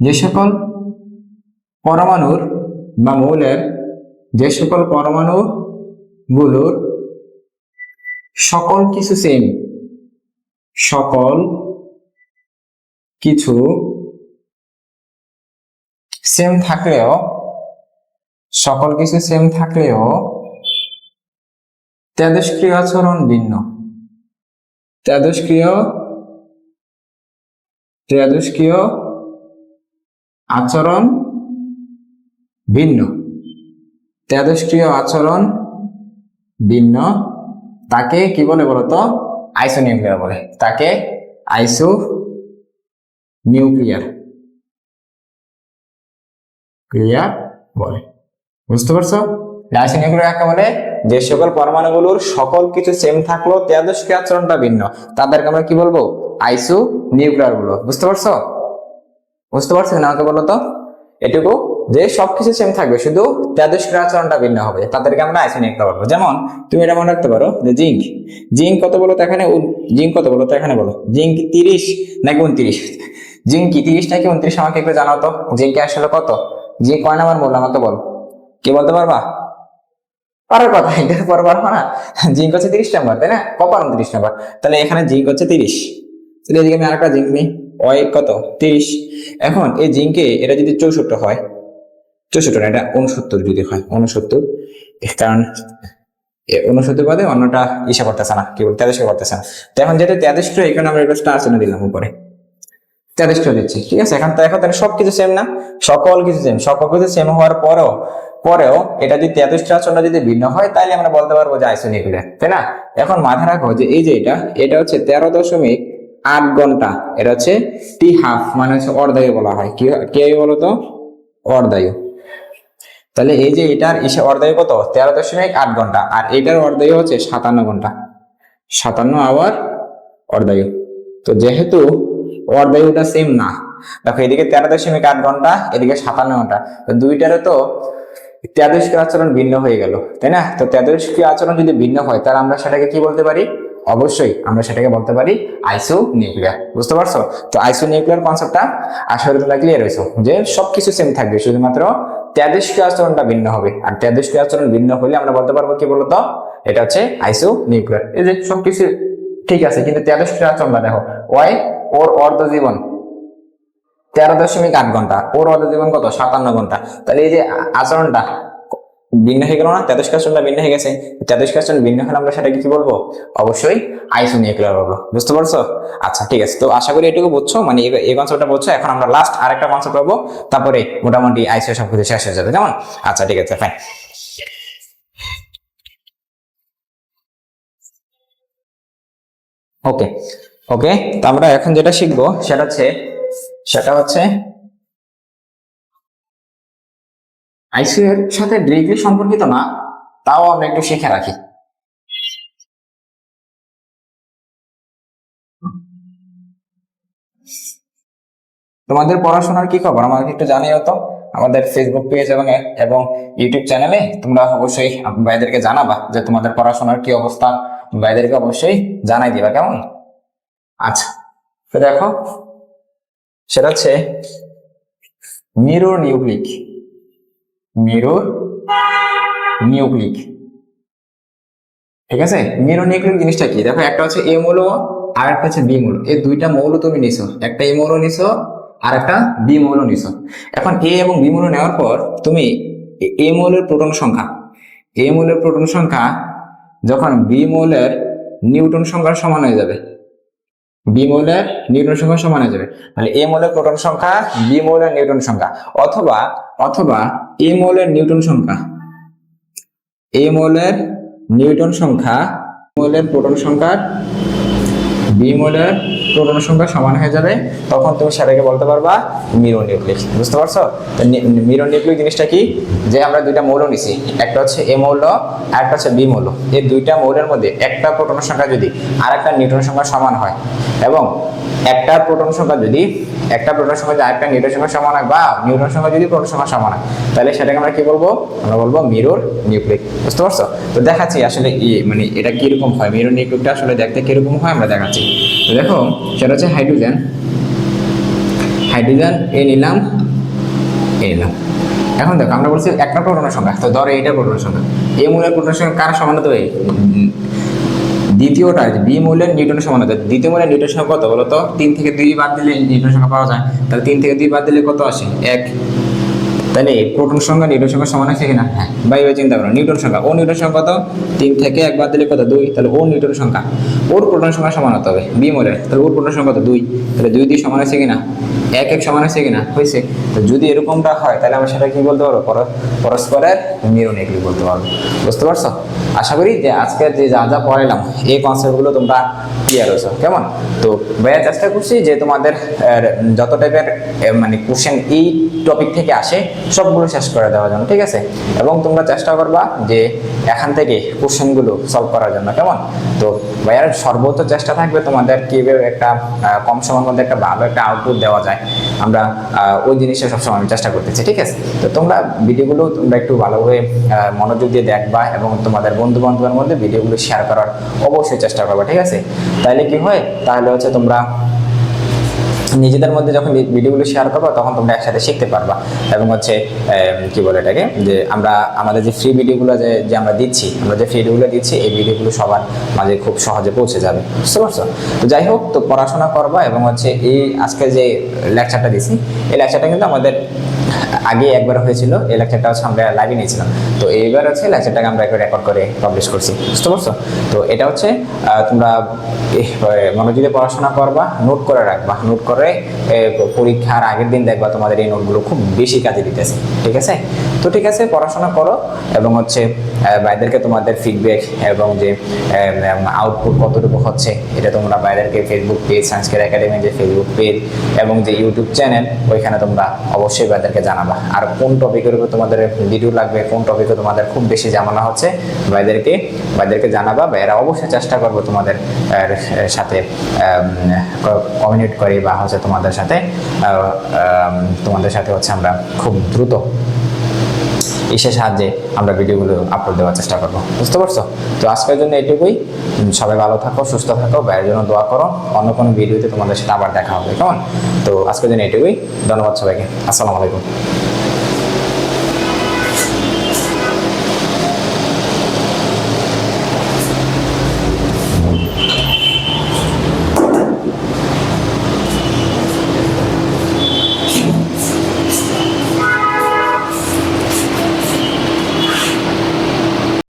যে সকল পরমাণুর বা মৌলের, যে সকল পরমাণু গুলোর সকল কিছু সেম সকল কিছু সেম থাকলেও, সকল কিছু সেম থাকলেও তেজস্ক্রিয় আচরণ ভিন্ন। তেজস্ক্রিয় তেজস্ক্রিয় আচরণ ভিন্ন। তেজস্ক্রিয় আচরণ ভিন্ন। তাকে কি বলে বলতো? আইসো নিউক্লিয়ার বলে। তাকে আইসো নিউক্লিয়ার ক্রিয়ার বলে। বুঝতে পারছ? আইসো নিউক্লিয়ার কাকে বলে যে সকল পরমাণুগুলোর সকল কিছু সেম থাকল তেজস্ক্রিয় আচরণটা ভিন্ন। তাদেরকে আমরা কি বলব? আইসো নিউক্লিয়ার বলব। বুঝতে পারছ? বুঝতে পারছেন আমাকে বলো তো? এটুকু যে সবকিছু সেম থাকবে, শুধু তেজস্ক্রিয় আচরণটা ভিন্ন হবে। তাদেরকে আমরা আইসো নিউক্লিয়ার বলব। যেমন, তুমি এটা মনে রাখতে পারো যে জিঙ্ক জিঙ্ক কত বলো তো এখানে? জিঙ্ক কত বলো তো এখানে বলো? জিঙ্ক তিরিশ নাকি উনত্রিশ? জিঙ্ক কি তিরিশ নাকি উনত্রিশ? আমাকে একটু জানাও তো। জিঙ্ক আসলে কত? জিঙ্ক কয় নাম্বার বললাম আমাকে বলো। কি বলতে পারবা? পারার কথা, এটা পর পারব না। জিঙ্ক হচ্ছে তিরিশ নাম্বার, তাই না? কপার উনত্রিশ নাম্বার। তাহলে এখানে জিঙ্ক হচ্ছে তিরিশ। তাহলে এদিকে আমি আরেকটা জিঙ্ক নিই। ওই কত? তিরিশ। এখন এই জিঙ্কে এটা যদি চৌষট্টি হয়, চৌষট্টি না, এটা উনসত্তর যদি হয় উনসত্তর কারণ উনসত্তর বাদে অন্যটা ইসা করতেছে না কি বল তেজস্ক্রিয় করতেছে না। তো এখন যেহেতু তেজস্ক্রিয় এখানে আমরা একটা স্টার চিহ্ন দিলাম উপরে। তেজস্ক্রিয় দিচ্ছি, ঠিক আছে? এখন তো এখন তাহলে সবকিছু সেম না? সকল কিছু সেম সকল কিছু সেম হওয়ার পরেও পরেও এটা যদি তেজস্ক্রিয় আচরণটা যদি ভিন্ন হয়, তাহলে আমরা বলতে পারব যে আইসোনিউক্লিয়ার তাই না? এখন মাথায় রাখো যে এই যে এটা এটা হচ্ছে তেরো দশমিক আট ঘণ্টা। এটা হচ্ছে টি হাফ মানে হচ্ছে অর্ধায়ু বলা হয়। কি কে বলতো? অর্ধায়ু। তাহলে এই যে এটার ইসে অর্ধায়ু কত? তেরো দশমিক আট ঘণ্টা। আর এটার অর্ধায়ু হচ্ছে সাতান্ন ঘণ্টা। সাতান্ন আওয়ার অর্ধায়ু। তো যেহেতু অর্ধায়ুটা সেম না, দেখো এদিকে তেরো দশমিক আট ঘণ্টা, এদিকে সাতান্ন ঘণ্টা। তো দুইটারে তো তেজস্ক্রিয় আচরণ ভিন্ন হয়ে গেল, তাই না? তো তেজস্ক্রিয় আচরণ যদি ভিন্ন হয়, তাহলে আমরা সেটাকে কি বলতে পারি? অবশ্যই আমরা সেটাকে বলতে পারি আইসো নিউক্লিয়ার বুঝতে পারছ? তো আইসো নিউক্লিয়ার কনসেপ্টটা আসলে তোমরা ক্লিয়ার হয়েছো যে সবকিছু সেম থাকবে, শুধুমাত্র তেজস্ক্রিয় আচরণটা ভিন্ন হবে। আর তেজস্ক্রিয় আচরণ ভিন্ন হলে আমরা বলতে পারব কি বলতো? এটা হচ্ছে আইসো নিউক্লিয়ার এই যে সবকিছু ঠিক আছে, কিন্তু তেজস্ক্রিয় আচরণটা দেখো, ওয়াই ওর অর্ধ জীবন তেরো দশমিক আট ঘণ্টা, ওর অর্ধ জীবন কত? সাতান্ন ঘণ্টা। তাহলে এই যে আচরণটা ভিন্ন হয়ে গেল না? তেজস্ক্রিয় আচরণটা ভিন্ন হয়ে গেছে। তেজস্ক্রিয় আচরণ ভিন্ন হলে আমরা সেটাকে কি বলব? অবশ্যই আইসোনিউক্লিয়ার বলব বুঝতে পারছ? আচ্ছা ঠিক আছে। তো আশা করি এটুকু বুঝছ মানে এই কনসেপ্টটা বুঝছ। এখন আমরা লাস্ট আরেকটা কনসেপ্ট পাবো। তারপরে মোটামুটি আইসিও সব কিছু শেষ হয়ে যাবে। কেমন আচ্ছা ঠিক আছে ফাইন ওকে ওকে তো আমরা এখন যেটা শিখব, সেটা হচ্ছে সেটা হচ্ছে আইসিউ এর সাথে ডিরেক্টলি সম্পর্কিত না, তাও আমরা একটু শিখে রাখি। তোমাদের পড়াশোনার কি খবর? আমাকে একটু জানিও তো। আমাদের ফেসবুক পেজ এবং এবং ইউটিউব চ্যানেলে তোমরা অবশ্যই ভাইদেরকে জানাবা যে তোমাদের পড়াশোনার কি অবস্থা। ভাইদেরকে অবশ্যই জানাই দিবা, কেমন? আচ্ছা তো দেখো, সেটা হচ্ছে মিরর নিউক্লিক। মিরর নিউক্লিক ঠিক আছে? মিরর নিউক্লিক জিনিসটা কি? দেখো, একটা হচ্ছে এ মৌল আর একটা হচ্ছে বি মৌল। এই দুইটা মৌল তুমি নিছো। একটা এ মৌল নিছো আর একটা বি মৌল নিছো। এখন এ এবং বি মৌল নেওয়ার পর তুমি এ- মৌলের প্রোটন সংখ্যা এ মৌলের প্রোটন সংখ্যা যখন বি মৌলের নিউটন সংখ্যার সমান হয়ে যাবে বি মৌলের নিউটন সংখ্যা সমান হয়ে যাবে। তাহলে এ মৌলের প্রোটন সংখ্যা বি মৌলের নিউটন সংখ্যা। অথবা অথবা এ মৌলের নিউটন সংখ্যা। এ মৌলের নিউটন সংখ্যা মৌলের প্রোটন সংখ্যা বি মৌলের প্রোটন সংখ্যা সমান হয়ে যাবে, তখন তুমি সেটাকে বলতে পারবা মিরো নিউক্লিক। বুঝতে পারছ? মিরো নিউক্লিক জিনিসটা কি? যে আমরা দুইটা মৌল নিছি, একটা হচ্ছে এ মৌল আর একটা হচ্ছে বি মৌল। এই দুইটা মৌলের মধ্যে একটা প্রোটন সংখ্যা যদি আর একটা নিউটন সংখ্যা সমান হয়, এবং একটা প্রোটন সংখ্যা যদি, একটা প্রোটন সংখ্যা যদি আরেকটা নিউটন সংখ্যা সমান হয় বা নিউটন সংখ্যা যদি প্রোটন সংখ্যা সমান হয়, তাহলে সেটাকে আমরা কি বলব? আমরা বলব মিরর নিউক্লিক। বুঝতে পারছ? তো দেখাচ্ছি আসলে মানে এটা কীরকম হয়, মিরর নিউক্লিকটা আসলে দেখতে কীরকম হয়, আমরা দেখাচ্ছি। দেখো সেটা হচ্ছে হাইড্রোজেন। হাইড্রোজেন এ নিলাম এ নিলাম। এখন দেখো, আমরা বলছি একটা প্রোটনের সংখ্যা, তো ধরো এইটা প্রোটনের সংখ্যা। এ মূলের প্রোটনের সংখ্যা কার সমান হতে হবে? দ্বিতীয়টা বি মূলের নিউটনের সমান হতে দ্বিতীয় মূলের নিউটন সংখ্যা কত বলো তো তিন থেকে দুই বাদ দিলে নিউটন সংখ্যা পাওয়া যায়। তাহলে তিন থেকে দুই বাদ দিলে কত আসে? এক। তাহলে প্রোটন সংখ্যা নিউটন সংখ্যা সমান আছে কিনা? হ্যাঁ ভাই চিন্তা করো, নিউটন সংখ্যা। ও নিউটন সংখ্যা কত? তিন থেকে একবার দিলে কত? দুই। তাহলে ও নিউটন সংখ্যা। ওর প্রোটন সংখ্যা সমান হতে হবে বি মোলের তাহলে ওর প্রোটন সংখ্যা কত? দুই। তাহলে দুই দুই সমান আছে কিনা? এক এক সমান আছে কিনা? হয়েছে। তো যদি এরকমটা হয়, তাহলে আমরা সেটা কি বলতে পারব? পর- পরস্পরের মিলন এগুলি বলতে পারব। বুঝতে পারছ? আশা করি যে আজকে যে যা যা পড়াইলাম, এই কনসেপ্টগুলো তোমরা ক্লিয়ার হয়েছো। কেমন? তো ভাইয়া, চেষ্টা করছি যে তোমাদের যত টাইপের মানে কোশ্চেন এই টপিক থেকে আসে, সবগুলো শেষ করে দেওয়ার জন্য, ঠিক আছে? এবং তোমরা চেষ্টা করবা যে এখান থেকে কোশ্চেনগুলো সলভ করার জন্য, কেমন? তো ভাইয়ার সর্বোচ্চ চেষ্টা থাকবে তোমাদের কীভাবে একটা কম সময়ের মধ্যে একটা ভালো একটা আউটপুট দেওয়া যায়। আমরা ওই জিনিসটা সবসময় আমি চেষ্টা করতেছি, ঠিক আছে? তো তোমরা ভিডিওগুলো তোমরা একটু ভালোভাবে মনোযোগ দিয়ে দেখবা এবং তোমাদের বন্ধু বান্ধবের মধ্যে ভিডিওগুলো শেয়ার করার অবশ্যই চেষ্টা করবা, ঠিক আছে? তাহলে কি হয়? তাহলে হচ্ছে তোমরা নিজেদের মধ্যে যখন ভিডিওগুলো শেয়ার করব, তখন তোমরা একসাথে শিখতে পারবা। এবং হচ্ছে কি বলে এটাকে? যে আমরা, আমাদের যে ফ্রি ভিডিওগুলো যে যে আমরা দিচ্ছি, আমরা যে ফ্রি ভিডিওগুলো দিচ্ছি, এই ভিডিওগুলো সবার মাঝে খুব সহজে পৌঁছে যাবে। বুঝতে পারছ? তো যাই হোক, তো পড়াশোনা করবা এবং হচ্ছে এই আজকে যে লেকচারটা দিছি, এই লেকচারটা কিন্তু আমাদের আগে একবার হয়েছিল এই লেকচারটা হচ্ছে আমরা লাইভে নিয়েছিলাম। তো এইবার হচ্ছে লেকচারটাকে আমরা একবার রেকর্ড করে পাবলিশ করছি। বুঝতে পারছ? তো এটা হচ্ছে তোমরা মনোযোগে পড়াশোনা করবা নোট করে রাখবা। নোট করে পরীক্ষার আগের দিন দেখবা তোমাদের এই নোটগুলো খুব বেশি কাজে দিতেছে। ঠিক আছে? তো ঠিক আছে পড়াশোনা করো এবং হচ্ছে আহ, বাইরেদেরকে তোমাদের ফিডব্যাক এবং যে আউটপুট কতটুকু হচ্ছে এটা তোমরা বাইরেকে ফেসবুক পেজ সংস্কার একাডেমি যে ফেসবুক পেজ এবং যে ইউটিউব চ্যানেল ওইখানে তোমরা অবশ্যই বাইদেরকে জানাবা। আর কোন টপিকের উপর তোমাদের ভিডিও লাগবে, কোন টপিকে তোমাদের খুব বেশি জামানা হচ্ছে বাইদেরকে বাইদেরকে জানাবা বা এরা অবশ্যই চেষ্টা করব তোমাদের সাথে কমিউনিকেট করে বা হচ্ছে তোমাদের সাথে তোমাদের সাথে হচ্ছে আমরা খুব দ্রুত ইসের সাহায্যে আমরা ভিডিওগুলো আপলোড দেওয়ার চেষ্টা করব। বুঝতে পারছ? তো আজকের জন্য এটুকুই। সবাই ভালো থাকো, সুস্থ থাকো, ভাইয়ের জন্য দোয়া করো। অন্য কোনো ভিডিওতে তোমাদের সাথে আবার দেখা হবে, কেমন? তো আজকের জন্য এটুকুই। ধন্যবাদ সবাইকে। আসসালামু আলাইকুম।